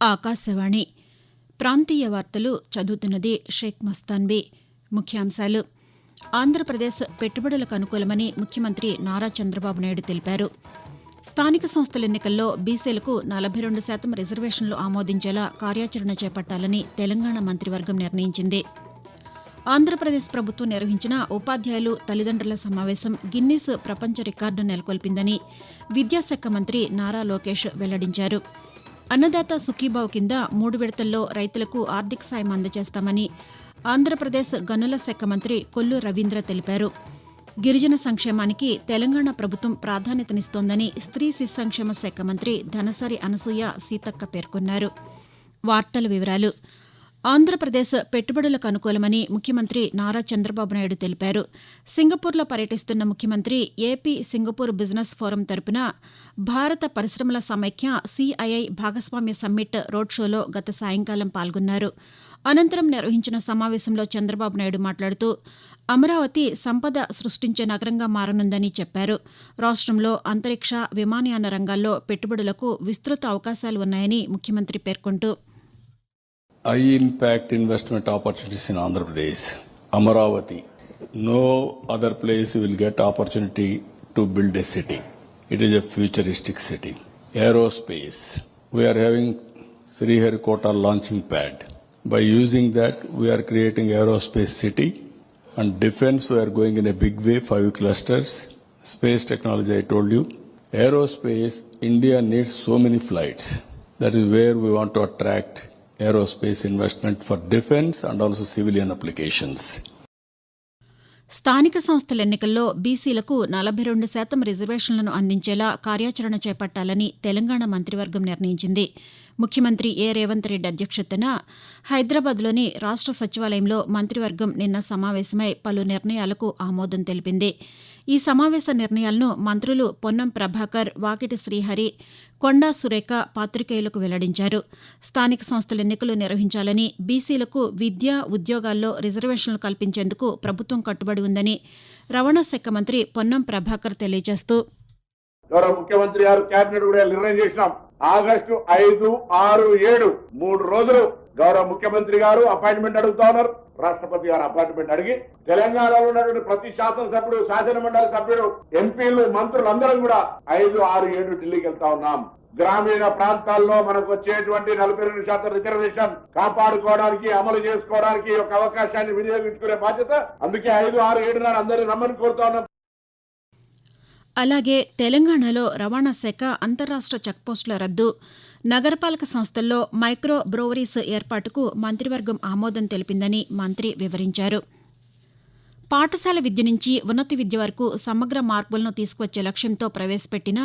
ఆకాశవాణి. ప్రాంతీయ వార్తలు చదువుతున్నది షేక్ మస్తాన్బీ ముఖ్యాంశాలు. ఆంధ్రప్రదేశ్ పెట్టుబడులకు అనుకూలమని ముఖ్యమంత్రి నారా చంద్రబాబు నాయుడు తెలిపారు. స్థానిక సంస్థల ఎన్నికల్లో బీసీలకు నలభై రెండు శాతం రిజర్వేషన్లు ఆమోదించేలా కార్యాచరణ చేపట్టాలని తెలంగాణ మంత్రివర్గం నిర్ణయించింది. ఆంధ్రప్రదేశ్ ప్రభుత్వం నిర్వహించిన ఉపాధ్యాయులు తల్లిదండ్రుల సమావేశం గిన్నీస్ ప్రపంచ రికార్డు నెలకొల్పిందని విద్యాశాఖ మంత్రి నారా లోకేష్ వెల్లడించారు. అన్నదాత సుఖీబావు కింద మూడు విడతల్లో రైతులకు ఆర్థిక సాయం అందజేస్తామని ఆంధ్రప్రదేశ్ గనుల శాఖ మంత్రి కొల్లు రవీంద్ర తెలిపారు. గిరిజన సంక్షేమానికి తెలంగాణ ప్రభుత్వం ప్రాధాన్యతనిస్తోందని స్త్రీ శిశు సంక్షేమ శాఖ మంత్రి ధనసరి అనసూయ సీతక్క పేర్కొన్నారు. వార్తల వివరాలు ఆంధ్రప్రదేశ్ పెట్టుబడులకు అనుకూలమని ముఖ్యమంత్రి నారా చంద్రబాబు నాయుడు తెలిపారు. సింగపూర్లో పర్యటిస్తున్న ముఖ్యమంత్రి ఏపీ సింగపూర్ బిజినెస్ ఫోరం తరపున భారత పరిశ్రమల సమైక్య సిఐఐ భాగస్వామ్య సమ్మిట్ రోడ్ షోలో గత సాయంకాలం పాల్గొన్నారు. అనంతరం నిర్వహించిన సమావేశంలో చంద్రబాబు నాయుడు మాట్లాడుతూ అమరావతి సంపద సృష్టించే నగరంగా మారనుందని చెప్పారు. రాష్ట్రంలో అంతరిక్ష విమానయాన రంగాల్లో పెట్టుబడులకు విస్తృత అవకాశాలు ఉన్నాయని ముఖ్యమంత్రి పేర్కొంటూ high impact investment opportunities in Andhra Pradesh. Amaravati. No other place will get opportunity to build a city. It is a futuristic city. Aerospace. We are having Sriharikota launching pad. By using that, we are creating aerospace city. And defense, we are going in a big way, five clusters. Space technology, I told you. Aerospace, India needs so many flights. That is where we want to attract aerospace investment for defense and also civilian applications. స్థానిక సంస్థల ఎన్నికల్లో బీసీలకు నలభై రెండు శాతం రిజర్వేషన్లను అందించేలా కార్యాచరణ చేపట్టాలని తెలంగాణ మంత్రివర్గం నిర్ణయించింది ముఖ్యమంత్రి ఏ రేవంత్ రెడ్డి అధ్యక్షతన హైదరాబాద్లోని రాష్ట్ర సచివాలయంలో మంత్రివర్గం నిన్న సమావేశమై పలు నిర్ణయాలకు ఆమోదం తెలిపింది. ఈ సమావేశ నిర్ణయాలను మంత్రులు పొన్నం ప్రభాకర్ వాకిటి శ్రీహరి కొండా సురేఖ పాతికేయులకు వెల్లడించారు. స్థానిక సంస్థల ఎన్నికలు నిర్వహించాలని బీసీలకు విద్య ఉద్యోగాల్లో రిజర్వేషన్లు కల్పించేందుకు ప్రభుత్వం కట్టుబడి ఉందని రవాణా శాఖ మంత్రి పొన్నం ప్రభాకర్ తెలియజేస్తూ గౌరవ ముఖ్యమంత్రి గారు కేబినెట్ కూడా నిర్ణయం చేసినాం. ఆగస్టు ఐదు ఆరు ఏడు మూడు రోజులు గౌరవ ముఖ్యమంత్రి గారు అపాయింట్మెంట్ అడుగుతా ఉన్నారు. రాష్ట్రపతి గారు అపాయింట్మెంట్ అడిగి తెలంగాణలో ఉన్నటువంటి ప్రతి శాసనసభ్యుడు శాసన మండలి సభ్యుడు ఎంపీలు మంత్రులు అందరం కూడా ఐదు ఆరు ఏడు ఢిల్లీకి వెళ్తా ఉన్నాం. గ్రామీణ ప్రాంతాల్లో మనకు వచ్చేటువంటి నలభై రెండు శాతం రిజర్వేషన్ కాపాడుకోవడానికి అమలు చేసుకోవడానికి ఒక అవకాశాన్ని వినియోగించుకునే బాధ్యత. అందుకే ఐదు ఆరు ఏడు నాడు అందరినీ రమ్మని కోరుతా ఉన్నాం. అలాగే తెలంగాణలో రవాణా శాఖ అంతరాష్ట్ర చెక్పోస్టుల రద్దు. నగరపాలక సంస్థల్లో మైక్రో బ్రోవరీస్ ఏర్పాటుకు మంత్రివర్గం ఆమోదం తెలిపిందని మంత్రి వివరించారు. పాఠశాల విద్య నుంచి ఉన్నత విద్య వరకు సమగ్ర మార్పులను తీసుకువచ్చే లక్ష్యంతో ప్రవేశపెట్టిన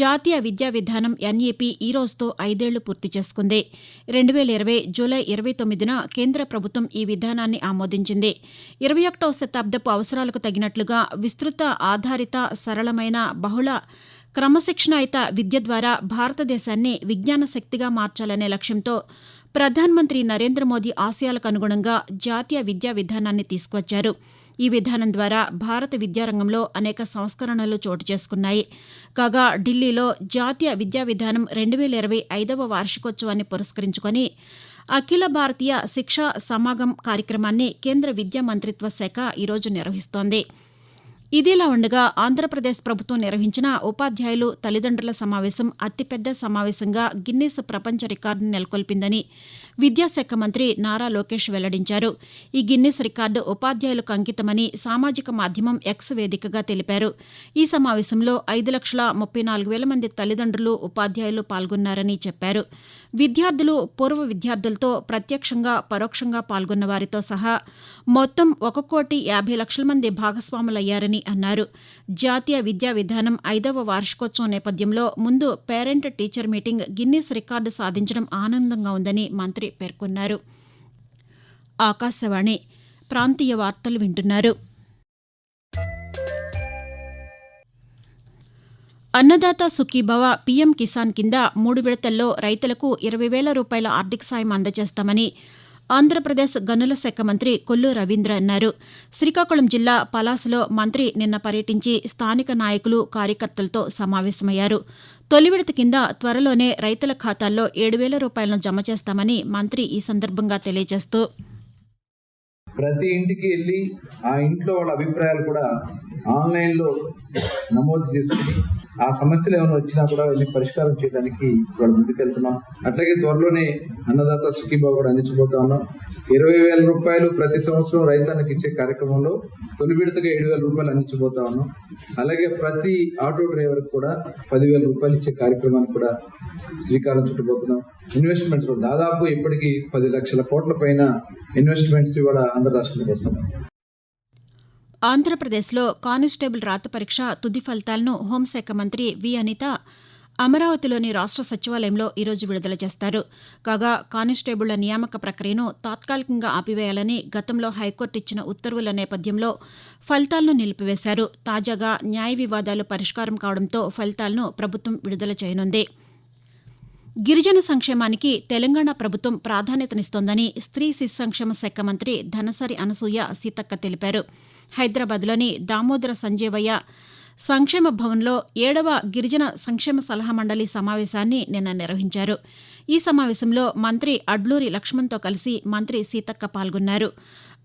జాతీయ విద్యా విధానం ఎన్ఏపీ ఈ రోజుతో ఐదేళ్ళు పూర్తి చేసుకుంది. రెండు వేల ఇరవై జూలై ఇరవై తొమ్మిదిన కేంద్ర ప్రభుత్వం ఈ విధానాన్ని ఆమోదించింది. ఇరవై ఒకటవ శతాబ్దపు అవసరాలకు తగినట్లుగా విస్తృత ఆధారిత సరళమైన బహుళ క్రమశిక్షణాయుత విద్య ద్వారా భారతదేశాన్ని విజ్ఞాన శక్తిగా మార్చాలనే లక్ష్యంతో ప్రధానమంత్రి నరేంద్ర మోదీ ఆశయాలకు అనుగుణంగా జాతీయ విద్యా విధానాన్ని తీసుకువచ్చారు. ఈ విధానం ద్వారా భారత విద్యారంగంలో అనేక సంస్కరణలు చోటు చేసుకున్నాయి. కాగా ఢిల్లీలో జాతీయ విద్యా విధానం రెండు వేల ఇరవై ఐదవ వార్షికోత్సవాన్ని పురస్కరించుకొని అఖిల భారతీయ శిక్షా సమాగం కార్యక్రమాన్ని కేంద్ర విద్యా మంత్రిత్వ శాఖ ఈరోజు నిర్వహిస్తోంది. ఇదిలా ఉండగా ఆంధ్రప్రదేశ్ ప్రభుత్వం నిర్వహించిన ఉపాధ్యాయులు తల్లిదండ్రుల సమావేశం అతిపెద్ద సమావేశంగా గిన్నీస్ ప్రపంచ రికార్డును నెలకొల్పిందని విద్యాశాఖ మంత్రి నారా లోకేష్ వెల్లడించారు. ఈ గిన్నీస్ రికార్డు ఉపాధ్యాయులకు అంకితమని సామాజిక మాధ్యమం ఎక్స్ వేదికగా తెలిపారు. ఈ సమావేశంలో ఐదు లక్షల ముప్పై నాలుగు వేల మంది తల్లిదండ్రులు ఉపాధ్యాయులు పాల్గొన్నారని చెప్పారు. విద్యార్థులు పూర్వ విద్యార్థులతో ప్రత్యక్షంగా పరోక్షంగా పాల్గొన్న వారితో సహా మొత్తం ఒక కోటి యాభై లక్షల మంది భాగస్వాములయ్యారని అన్నారు. జాతీయ విద్యా విధానం ఐదవ వార్షికోత్సవం నేపథ్యంలో ముందు parent teacher meeting Guinness record సాధించడం ఆనందంగా ఉందని మంత్రి పేర్కొన్నారు. ఆకాశవాణి ప్రాంతీయ వార్తలు వింటున్నారు. అన్నదాత సుఖీభవ పీఎం కిసాన్ కింద మూడు విడతల్లో రైతులకు ఇరవై వేల రూపాయల ఆర్థిక సాయం అందజేస్తామని ఆంధ్రప్రదేశ్ గనుల శాఖ మంత్రి కొల్లు రవీంద్ర అన్నారు. శ్రీకాకుళం జిల్లా పలాసలో మంత్రి నిన్న పర్యటించి స్థానిక నాయకులు కార్యకర్తలతో సమావేశమయ్యారు. తొలి విడత కింద త్వరలోనే రైతుల ఖాతాల్లో ఏడు వేల రూపాయలను జమ చేస్తామని మంత్రి ఈ సందర్భంగా తెలియజేస్తూ ప్రతి ఇంటికి వెళ్ళి ఆ ఇంట్లో వాళ్ళ అభిప్రాయాలు కూడా ఆన్లైన్లో నమోదు చేసుకుని ఆ సమస్యలు ఏమైనా వచ్చినా కూడా వెళ్ళి పరిష్కారం చేయడానికి ఇవాళ ముందుకెళ్తున్నాం అట్లాగే త్వరలోనే అన్నదాత సుఖీబాబు కూడా అందించబోతా ఉన్నాం. ఇరవై వేల రూపాయలు ప్రతి సంవత్సరం రైతానికి ఇచ్చే కార్యక్రమంలో తొలి విడతగా ఏడు వేల రూపాయలు అందించబోతా ఉన్నాం. అలాగే ప్రతి ఆటో డ్రైవర్ కూడా పదివేల రూపాయలు ఇచ్చే కార్యక్రమాన్ని కూడా శ్రీకారం చుట్టబోతున్నాం. ఇన్వెస్ట్మెంట్స్ దాదాపు ఇప్పటికీ పది లక్షల కోట్ల పైన ఇన్వెస్ట్మెంట్స్ ఇవాళ ఆంధ్ర రాష్ట్రానికి వస్తున్నాయి. ఆంధ్రప్రదేశ్లో కానిస్టేబుల్ రాత పరీక్ష తుది ఫలితాలను హోంశాఖ మంత్రి వి అనిత అమరావతిలోని రాష్ట్ర సచివాలయంలో ఈరోజు విడుదల చేస్తారు. కాగా కానిస్టేబుళ్ళ నియామక ప్రక్రియను తాత్కాలికంగా ఆపివేయాలని గతంలో హైకోర్టు ఇచ్చిన ఉత్తర్వుల నేపథ్యంలో ఫలితాలను నిలిపివేశారు. తాజాగా న్యాయ వివాదాలు పరిష్కారం కావడంతో ఫలితాలను ప్రభుత్వం విడుదల చేయనుంది. గిరిజన సంక్షేమానికి తెలంగాణ ప్రభుత్వం ప్రాధాన్యతనిస్తోందని స్త్రీ శిశు సంక్షేమ శాఖ మంత్రి ధనసరి అనసూయ సీతక్క తెలిపారు. హైదరాబాద్లోని దామోదర సంజీవయ్య సంక్షేమ భవన్లో ఏడవ గిరిజన సంక్షేమ సలహా మండలి సమావేశాన్ని నిన్న నిర్వహించారు. ఈ సమావేశంలో మంత్రి అడ్లూరి లక్ష్మణ్తో కలిసి మంత్రి సీతక్క పాల్గొన్నారు.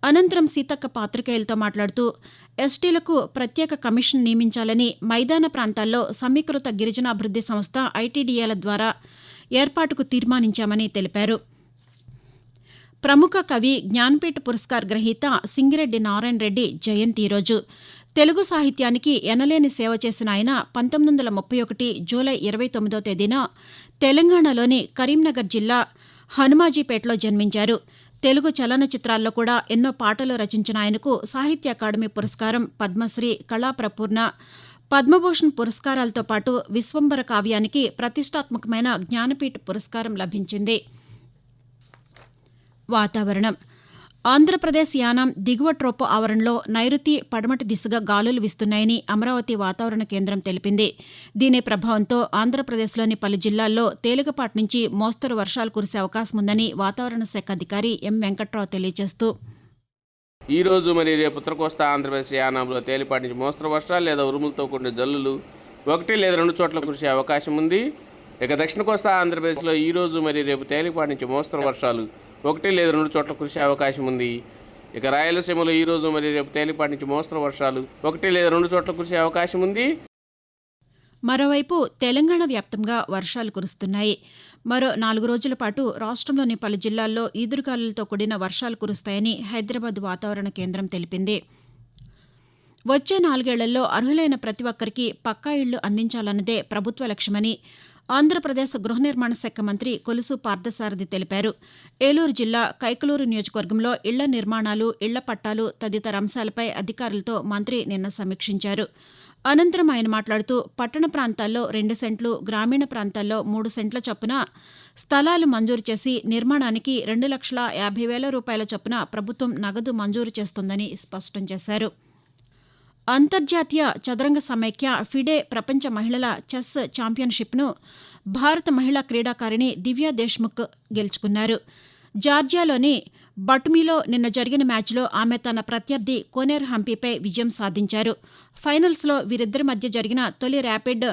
అనంతరం సీతక్క పాత్రికేయులతో మాట్లాడుతూ ఎస్టీలకు ప్రత్యేక కమిషన్ నియమించాలని మైదాన ప్రాంతాల్లో సమీకృత గిరిజనాభివృద్ది సంస్థ ఐటీడీఏల ద్వారా ఏర్పాటుకు తీర్మానించామని తెలిపారు. ప్రముఖ కవి జ్ఞాన్పీఠ్ పురస్కార్ గ్రహీత సింగిరెడ్డి నారాయణ రెడ్డి జయంతి ఈరోజు. తెలుగు సాహిత్యానికి ఎనలేని సేవ చేసిన ఆయన పంతొమ్మిది వందల ముప్పై ఒకటి జూలై ఇరవై తొమ్మిదో తేదీన తెలంగాణలోని కరీంనగర్ జిల్లా హనుమాజీపేటలో జన్మించారు. తెలుగు చలనచిత్రాల్లో కూడా ఎన్నో పాటలు రచించిన ఆయనకు సాహిత్య అకాడమీ పురస్కారం పద్మశ్రీ కళాప్రపూర్ణ పద్మభూషణ్ పురస్కారాలతో పాటు విశ్వంబర కావ్యానికి ప్రతిష్టాత్మకమైన జ్ఞానపీఠ పురస్కారం లభించింది. వాతావరణం. ఆంధ్రప్రదేశ్ యానాం దిగువ ట్రోపో ఆవరణలో నైరుతి పడమటి దిశగా గాలులు వీస్తున్నాయని అమరావతి వాతావరణ కేంద్రం తెలిపింది. దీని ప్రభావంతో ఆంధ్రప్రదేశ్లోని పలు జిల్లాల్లో తేలికపాటి నుంచి మోస్తరు వర్షాలు కురిసే అవకాశం ఉందని వాతావరణ శాఖ అధికారి ఎం వెంకట్రావు తెలియజేస్తూ ఈ రోజు మరి రేపు ఉత్తర కోస్తా ఆంధ్రప్రదేశ్ యానాంలో తేలిపాటి నుంచి మోస్తరు వర్షాలు లేదా ఉరుములతో కూడిన జల్లులు. ఒకటి లేదా రెండు చోట్ల కురిసే అవకాశం ఉంది. ఇక దక్షిణ కోస్తా ఆంధ్రప్రదేశ్లో ఈ రోజు మరి రేపు తేలిపాటి నుంచి మోస్తరు వర్షాలు. ఒకటి లేదా రెండు చోట్ల కురిసే అవకాశం ఉంది. ఇక రాయలసీమలో ఈ రోజు మరి రేపు తేలిపాటి నుంచి మోస్తరు వర్షాలు. ఒకటి లేదా రెండు చోట్ల కురిసే అవకాశం ఉంది. మరోవైపు తెలంగాణ వ్యాప్తంగా వర్షాలు కురుస్తున్నాయి. మరో నాలుగు రోజుల పాటు రాష్ట్రంలోని పలు జిల్లాల్లో ఈదురుగాలులతో కూడిన వర్షాలు కురుస్తాయని హైదరాబాద్ వాతావరణ కేంద్రం తెలిపింది. వచ్చే నాలుగేళ్ళలో అర్హులైన ప్రతి ఒక్కరికి పక్కా ఇళ్ళు అందించాలన్నదే ప్రభుత్వ లక్ష్యమని ఆంధ్రప్రదేశ్ గృహ నిర్మాణ శాఖ మంత్రి కొలుసు పార్థసారథి తెలిపారు. ఏలూరు జిల్లా కైకలూరు నియోజకవర్గంలో ఇళ్ళ నిర్మాణాలు ఇళ్ళ పట్టాలు తదితర అంశాలపై అధికారులతో మంత్రి నిన్న సమీక్షించారు. అనంతరం ఆయన మాట్లాడుతూ పట్టణ ప్రాంతాల్లో రెండు సెంట్లు గ్రామీణ ప్రాంతాల్లో మూడు సెంట్ల చొప్పున స్థలాలు మంజూరు చేసి నిర్మాణానికి రెండు లక్షల యాభై వేల రూపాయల చొప్పున ప్రభుత్వం నగదు మంజూరు చేస్తుందని స్పష్టం చేశారు. అంతర్జాతీయ చదరంగ సమైక్య ఫిడే ప్రపంచ మహిళల చెస్ ఛాంపియన్షిప్ను భారత మహిళా క్రీడాకారిణి దివ్యా దేశ్ముఖ్ గెలుచుకున్నారు. జార్జియాలోని బటుమీలో నిన్న జరిగిన మ్యాచ్లో ఆమె తన ప్రత్యర్థి కోనేర్ హంపీపై విజయం సాధించారు. ఫైనల్స్లో వీరిద్దరి మధ్య జరిగిన తొలి ర్యాపిడ్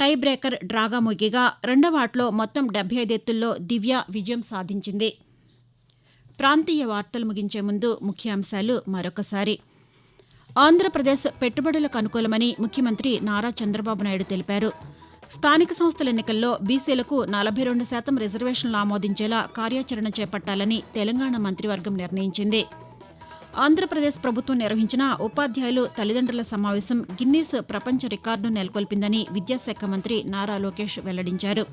టై బ్రేకర్ డ్రాగా ముగిగా రెండవ ఆటలో మొత్తం డెబ్బై ఐదు ఎత్తుల్లో దివ్య విజయం సాధించింది. ప్రాంతీయ వార్తలు ముగించే ముందు ముఖ్యాంశాలు మరొకసారి. ఆంధ్రప్రదేశ్ పెట్టుబడులకు అనుకూలమని ముఖ్యమంత్రి నారా చంద్రబాబు నాయుడు తెలిపారు. స్థానిక సంస్థల ఎన్నికల్లో బీసీలకు నలభై రెండు శాతం రిజర్వేషన్లు ఆమోదించేలా కార్యాచరణ చేపట్టాలని తెలంగాణ మంత్రివర్గం నిర్ణయించింది. ఆంధ్రప్రదేశ్ ప్రభుత్వం నిర్వహించిన ఉపాధ్యాయులు తల్లిదండ్రుల సమావేశం గిన్నీస్ ప్రపంచ రికార్డు నెలకొల్పిందని విద్యాశాఖ మంత్రి నారా లోకేష్ వెల్లడించారు.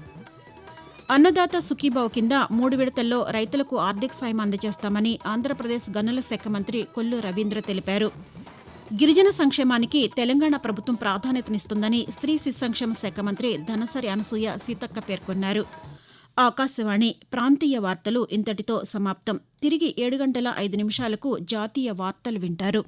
అన్నదాత సుఖీబావు కింద మూడు విడతల్లో రైతులకు ఆర్థిక సాయం అందజేస్తామని ఆంధ్రప్రదేశ్ గనుల శాఖ మంత్రి కొల్లు రవీంద్ర తెలిపారు. గిరిజన సంక్షేమానికి తెలంగాణ ప్రభుత్వం ప్రాధాన్యతనిస్తుందని స్త్రీ శిశు సంక్షేమ శాఖ మంత్రి ధనసరి అనసూయ సీతక్క పేర్కొన్నారు. ఆకాశవాణి ప్రాంతీయ వార్తలు ఇంతటితో సమాప్తం. తిరిగి ఏడు గంటల ఐదు నిమిషాలకు జాతీయ వార్తలు వింటారు.